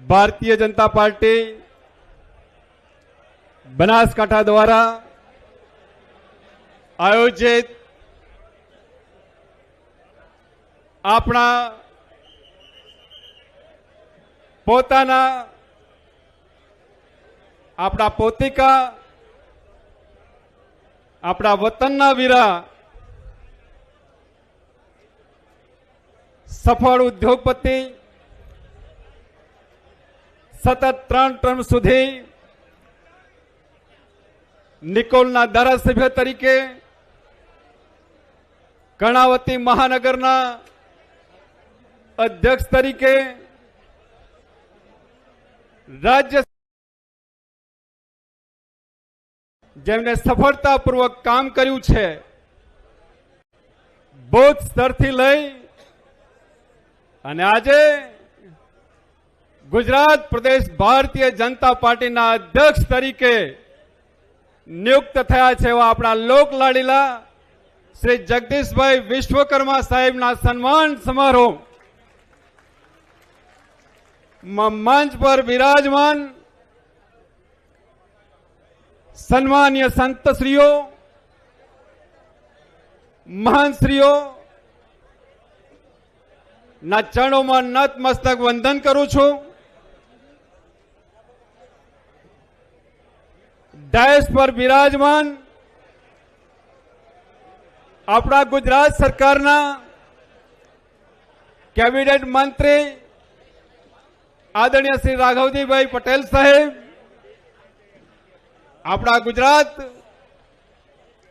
Bharatiya Janata party Banaskantha દ્વારા આયોજિત આપણા પોતાના આપણા પોતિકા આપણા વતનના વીરા સફળ ઉદ્યોગપતિ સતત ત્રણ ટર્મ સુધી નિકોલના ધારાસભ્ય તરીકે કર્ણાવતી મહાનગરના અધ્યક્ષ તરીકે રાજ્ય જેમને સફળતાપૂર્વક કામ કર્યું છે, બૌદ્ધ સ્તરથી લઈ અને આજે ગુજરાત પ્રદેશ ભારતીય જનતા પાર્ટીના અધ્યક્ષ તરીકે નિયુક્ત થયા છે એવા આપણા લોકલાડીલા શ્રી જગદીશભાઈ વિશ્વકર્મા સાહેબના સન્માન સમારોહ મંચ પર બિરાજમાન સન્માન્ય સંતશ્રીઓ, મહાનશ્રીઓ, ના ચરણોમાં નતમસ્તક વંદન કરું છું. ડાયસ પર બિરાજમાન આપણા ગુજરાત સરકારના કેબિનેટ મંત્રી આદરણીય શ્રી રાઘવજીભાઈ પટેલ સાહેબ, આપણા ગુજરાત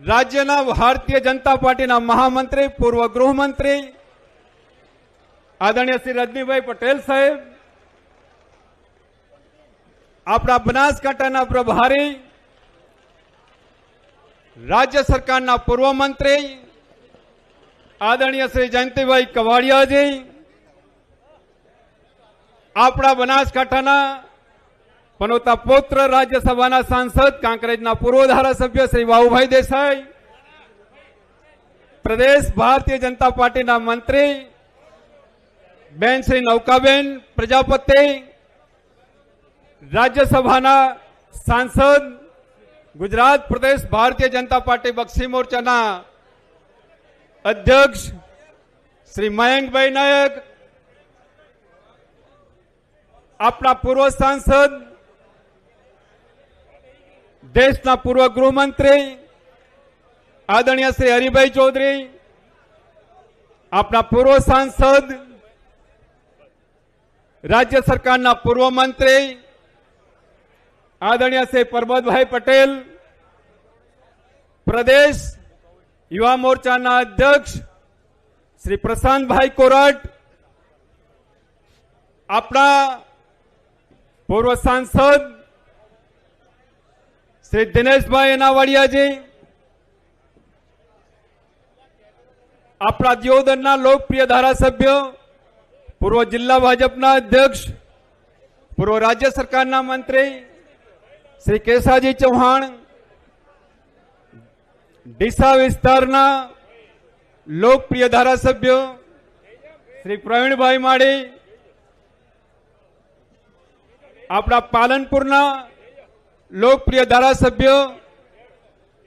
રાજ્યના ભારતીય જનતા પાર્ટીના મહામંત્રી, પૂર્વ ગૃહમંત્રી આદરણીય શ્રી રજનીભાઈ પટેલ સાહેબ, આપણા બનાસકાંઠાના પ્રભારી રાજ્ય સરકારના પૂર્વ મંત્રી, આદરણીય શ્રી જયંતિભાઈ કવાડિયાજી, આપણા બનાસકાંઠાના પનોતા પુત્ર રાજ્યસભાના સાંસદ, કાંકરેજના પૂર્વ ધારાસભ્ય શ્રી બાબુભાઈ દેસાઈ, પ્રદેશ ભારતીય જનતા પાર્ટીના મંત્રી, બેન શ્રી નૌકાબેન પ્રજાપતિ, રાજ્યસભાના સાંસદ ગુજરાત પ્રદેશ ભારતીય જનતા પાર્ટી બક્ષી મોરચાના અધ્યક્ષ શ્રી મયંકભાઈ નાયક આપણા પૂર્વ સાંસદ દેશના પૂર્વ ગૃહમંત્રી આદરણીય શ્રી હરિભાઈ ચૌધરી આપણા પૂર્વ સાંસદ રાજ્ય સરકારના પૂર્વ મંત્રી આદરણીય શ્રી પરબતભાઈ પટેલ, પ્રદેશ યુવા મોરચાના અધ્યક્ષ શ્રી પ્રશાંતભાઈ કોરટ, આપણા પૂર્વ સાંસદ શ્રી દિનેશભાઈ એનાવાડિયાજી, આપણા દિયોદરના લોકપ્રિય ધારાસભ્ય, પૂર્વ જિલ્લા ભાજપના અધ્યક્ષ, પૂર્વ રાજ્ય સરકારના મંત્રી શ્રી કેસાજી ચૌહાણ, ડીસા વિસ્તારના લોકપ્રિય ધારાસભ્ય, શ્રી પ્રવીણભાઈ માળી, આપણા પાલનપુરના લોકપ્રિય ધારાસભ્ય,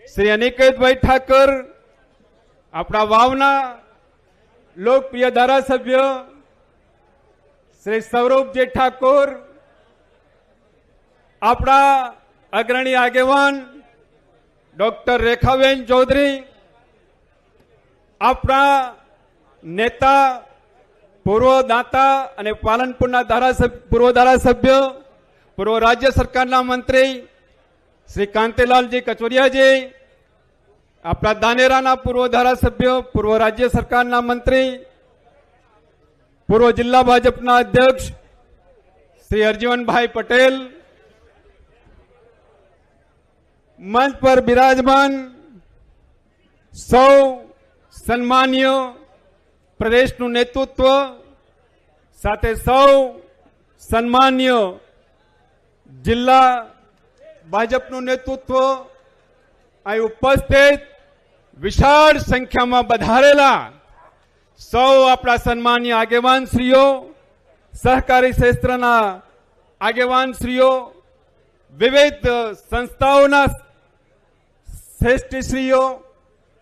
શ્રી અનિકેતભાઈ ઠાકર, આપણા વાવના લોકપ્રિય ધારાસભ્ય, શ્રી સૌરભજી ઠાકોર, આપણા અગ્રણી આગેવાન ડોક્ટર રેખાબેન ચૌધરી, આપણા નેતા, પૂર્વ દાતા અને પાલનપુરના ધારાસભ્ય, પૂર્વ ધારાસભ્ય, પૂર્વ રાજ્ય સરકારના મંત્રી શ્રી કાંતિલાલજી કચોરિયાજી, આપણા દાનેરાના પૂર્વ ધારાસભ્ય, પૂર્વ રાજ્ય સરકારના મંત્રી, પૂર્વ જિલ્લા ભાજપના અધ્યક્ષ શ્રી હરજીવનભાઈ પટેલ મંચ પર બિરાજમાન સૌ સન્માનીય પ્રદેશનું નેતૃત્વ સાથે સૌ સન્માન્ય જિલ્લા ભાજપનું નેતૃત્વ અહીં ઉપસ્થિત વિશાળ સંખ્યામાં વધારેલા સૌ આપણા સન્માનીય આગેવાન શ્રીઓ સહકારી ક્ષેત્રના આગેવાનશ્રીઓ વિવિધ સંસ્થાઓના શ્રેષ્ઠશ્રીઓ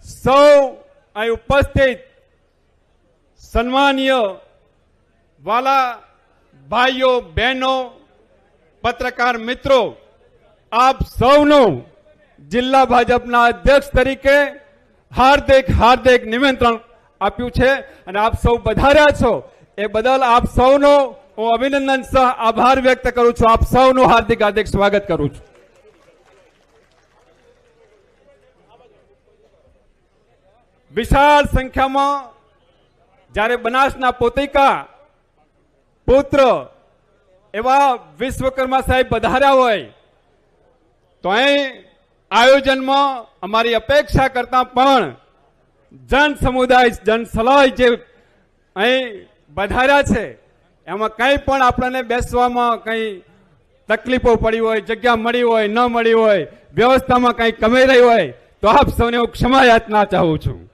સૌ અહીં ઉપસ્થિત સન્માનીય વાલા ભાઈઓ બહેનો પત્રકાર મિત્રો આપ સૌનું જિલ્લા ભાજપના અધ્યક્ષ તરીકે હાર્દિક હાર્દિક નિમંત્રણ આપ્યું છે અને આપ સૌ વધાર્યા છો એ બદલ આપ સૌનો હું અભિનંદન સહ આભાર વ્યક્ત કરું છું આપ સૌનું હાર્દિક હાર્દિક સ્વાગત કરું છું વિશાળ સંખ્યામાં જ્યારે બનાસના પોતિકા પુત્ર એવા વિશ્વકર્મા સાહેબ વધાર્યા હોય તો અહીં આયોજનમાં અમારી અપેક્ષા કરતા પણ જન સમુદાય, જન સલાહ જે અહીં વધાર્યા છે, એમાં કંઈ પણ આપણને બેસવામાં કંઈ તકલીફો પડી હોય, જગ્યા મળી હોય, ન મળી હોય, વ્યવસ્થામાં કંઈ કમી રહી હોય, તો આપ સૌને હું ક્ષમા યાચના ચાહું છું.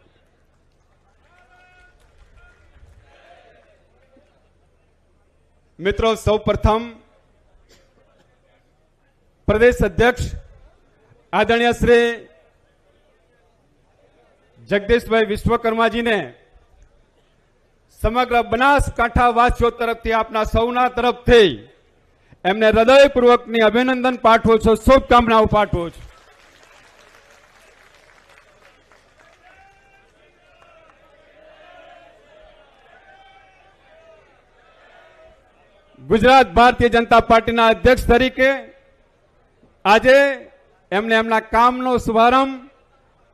મિત્રો સૌ પ્રથમ પ્રદેશ અધ્યક્ષ આદરણીય શ્રી જગદીશભાઈ વિશ્વકર્માજીને સમગ્ર બનાસકાંઠા વાસીઓ તરફથી, આપના સૌના તરફથી એમને હૃદયપૂર્વકની અભિનંદન પાઠવું છું, શુભકામનાઓ પાઠવું છું. ગુજરાત ભારતીય જનતા પાર્ટીના અધ્યક્ષ તરીકે આજે એમને એમના કામનો શુભારંભ,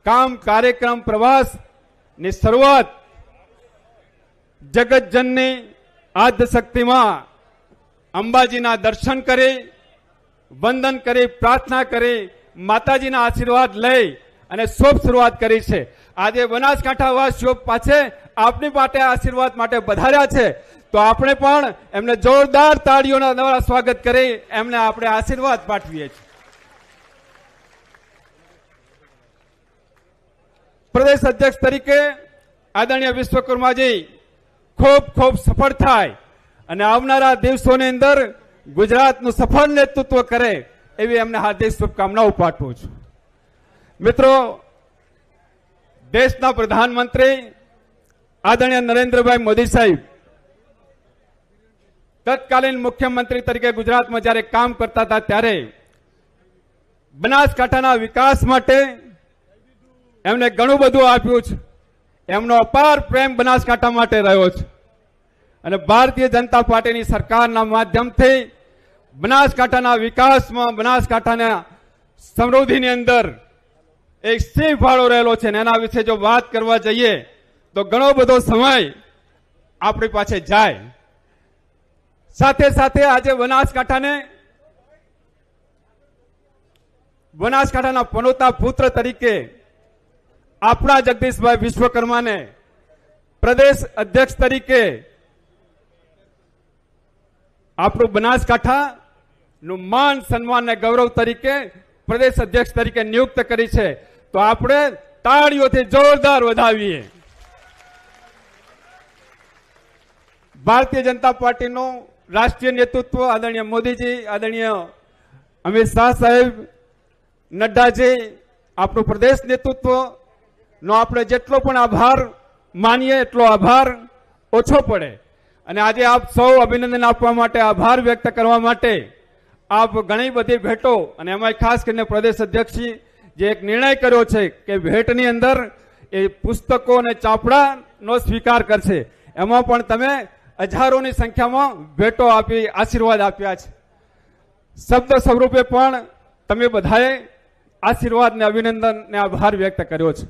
કામ કાર્યક્રમ પ્રવાસની શરૂઆત જગતજનની આદ્ય શક્તિમાં અંબાજીના દર્શન કરી, વંદન કરી, પ્રાર્થના કરી, માતાજીના આશીર્વાદ લઈ અને શુભ શરૂઆત કરી છે. આજે બનાસકાંઠા વાસીઓ પાસે આપની માટે આશીર્વાદ માટે વધાર્યા છે. તો આપણે પણ એમને જોરદાર તાળીઓના દ્વારા સ્વાગત કરી એમને આપણે આશીર્વાદ પાઠવીએ છીએ. પ્રદેશ અધ્યક્ષ તરીકે આદરણીય વિશ્વકર્માજી, ખૂબ ખૂબ સફળ થાય અને આવનારા દિવસોની અંદર ગુજરાતનું સફળ નેતૃત્વ કરે એવી એમને હાર્દિક શુભકામનાઓ પાઠવું છું. મિત્રો, દેશના પ્રધાનમંત્રી આદરણીય નરેન્દ્રભાઈ મોદી સાહેબ તત્કાલીન મુખ્યમંત્રી તરીકે ગુજરાતમાં જ્યારે કામ કરતા હતા ત્યારે બનાસકાંઠાના વિકાસ માટે એમને ઘણું બધું આપ્યું છે. એમનો અપાર પ્રેમ બનાસકાંઠા માટે રહ્યો છે. અને ભારતીય જનતા પાર્ટીની સરકારના માધ્યમથી બનાસકાંઠાના વિકાસમાં બનાસકાંઠાના સમૃદ્ધિની અંદર એક સિંહ ફાળો રહેલો છે. અને એના વિશે જો વાત કરવા જઈએ તો ઘણો બધો સમય આપણી પાસે જાય. સાથે સાથે આજે બનાસકાંઠાને બનાસકાંઠાના પનોતા પુત્ર તરીકે આપણા જગદીશભાઈ વિશ્વકર્માને પ્રદેશ અધ્યક્ષ તરીકે આપણું બનાસકાંઠા નું માન, સન્માન અને ગૌરવ તરીકે પ્રદેશ અધ્યક્ષ તરીકે નિયુક્ત કરી છે. તો આપણે તાળીઓથી જોરદાર વધાવીએ. ભારતીય જનતા પાર્ટીનું રાષ્ટ્રીય નેતૃત્વ આદરણીય મોદીજી, આદરણીય અમિત શાહ સાહેબ, નડ્ડાજી, આપણું પ્રદેશ નેતૃત્વ નો આપણે જેટલો પણ આભાર માનીએ એટલો આભાર ઓછો પડે. અને આજે આપ સૌ અભિનંદન આપવા માટે, આભાર વ્યક્ત કરવા માટે આપ ઘણી બધી ભેટો અને એમાં ખાસ કરીને પ્રદેશ અધ્યક્ષી જે એક નિર્ણય કર્યો છે કે ભેટની અંદર એ પુસ્તકો અને ચાપડાનો સ્વીકાર કરશે. એમાં પણ તમે હજારોની સંખ્યામાં ભેટો આપી, આશીર્વાદ આપ્યા છે. શબ્દ સ્વરૂપે પણ તમે બધાએ આશીર્વાદ ને અભિનંદન ને આભાર વ્યક્ત કર્યો છે.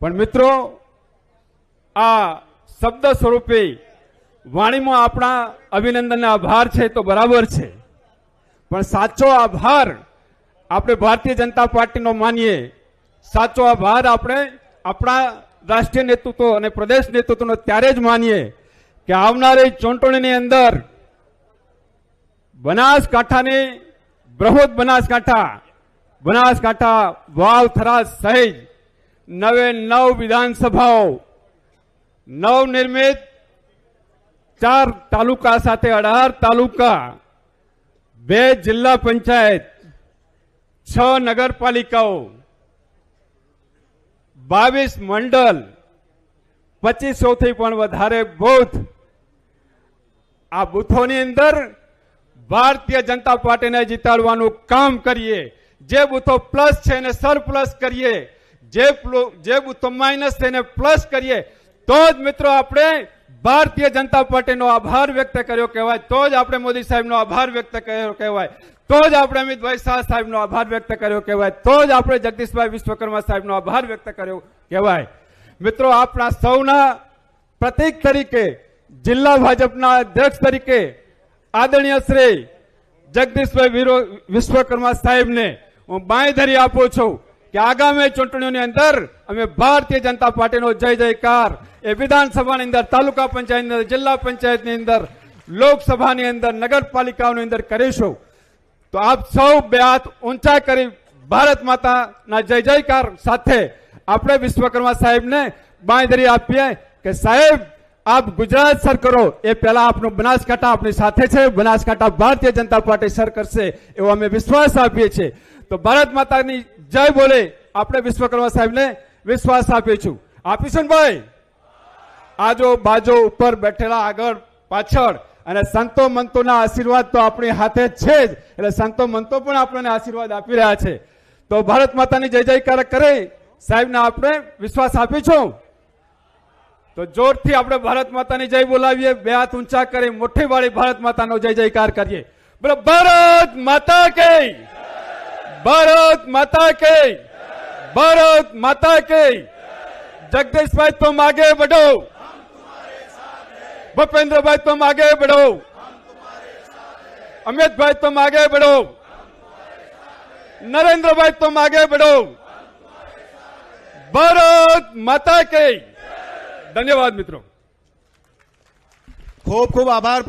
પણ મિત્રો, આ શબ્દ સ્વરૂપે વાણીમાં આપણા અભિનંદન આભાર છે તો બરાબર છે. પણ સાચો આભાર આપણે ભારતીય જનતા પાર્ટીનો માનીએ, સાચો આભાર આપણે આપણા રાષ્ટ્રીય નેતૃત્વ અને પ્રદેશ નેતૃત્વનો ત્યારે જ માનીએ કે આવનારી ચૂંટણીની અંદર બનાસકાંઠાની બૃહદ બનાસકાંઠા બનાસકાંઠા વાવ થરા સહિત નવે નવ વિધાનસભાઓ નવનિર્મિત ચાર તાલુકા સાથે અઢાર તાલુકા, બે જિલ્લા પંચાયત, છ નગરપાલિકાઓ, બાવીસ મંડળ પચીસો થી પણ વધારે બુથ આ બુથોની અંદર ભારતીય જનતા પાર્ટીને જીતાડવાનું કામ કરીએ. જે બુથો પ્લસ છે એને સરપ્લસ કરીએ. જે જે બુથો માઇનસ છે એને પ્લસ કરીએ. તો જ મિત્રો આપણે ભારતીય જનતા પાર્ટીનો આભાર વ્યક્ત કર્યો કહેવાય. તો જ આપણે મોદી સાહેબનો આભાર વ્યક્ત કર્યો કહેવાય. તો જ આપણે અમિતભાઈ શાહ સાહેબનો આભાર વ્યક્ત કર્યો કહેવાય. તો જ આપણે જગદીશભાઈ વિશ્વકર્મા સાહેબનો આભાર વ્યક્ત કર્યો કહેવાય. મિત્રો, આપણા સૌના પ્રતિક તરીકે, જિલ્લા ભાજપના અધ્યક્ષ તરીકે, આદરણીય શ્રી જગદીશભાઈ વિશ્વકર્મા સાહેબને હું બાંયધરી આપું છું કે આગામી ચૂંટણીઓની અંદર અમે ભારતીય જનતા પાર્ટીનો જય જયકાર એ વિધાનસભાની અંદર, તાલુકા પંચાયતની અંદર, જિલ્લા પંચાયતની અંદર, લોકસભાની અંદર, નગરપાલિકાઓની અંદર કરીશું. તો આપ સૌ બે હાથ ઊંચા કરી ભારત માતાના જય જયકાર સાથે આપણે વિશ્વકર્મા સાહેબને બાંયધરી આપીએ કે સાહેબ, આપ ગુજરાત સર કરો. એ પહેલા આપનું બનાસકાંઠા આપણી સાથે છે. બનાસકાંઠા ભારતીય જનતા પાર્ટી સર કરશે એવો અમે વિશ્વાસ આપીએ છીએ. તો ભારત માતાની જય બોલે આપણે વિશ્વકર્મા સાહેબને વિશ્વાસ આપીશું આપીશું ને ભાઈ આજો બાજો ઉપર બેઠેલા આગળ પાછળ. અને સંતો મંતોના આશીર્વાદ તો આપણી હાથે છે જ. એટલે સંતો મંતો પણ આપણને આશીર્વાદ આપી રહ્યા છે. તો ભારત માતાની જય જયકાર કરે. સાહેબને આપણે વિશ્વાસ આપી છું. તો જોરથી આપણે ભારત માતાની જય બોલાવીએ. બે હાથ ઊંચા કરી મોટી વાળી ભારત માતાનો જય જયકાર કરીએ. બોલો, ભારત માતા કે ભારત માતા કે ભારત માતા કે જગદીશભાઈ તુમ આગે બઢો ભૂપેન્દ્રભાઈ તુમ આગે બઢો અમિતભાઈ તુમ આગે બઢો નરેન્દ્રભાઈ તો આગે બઢો ભારત માતા કે ધન્યવાદ મિત્રો. ખૂબ ખૂબ આભાર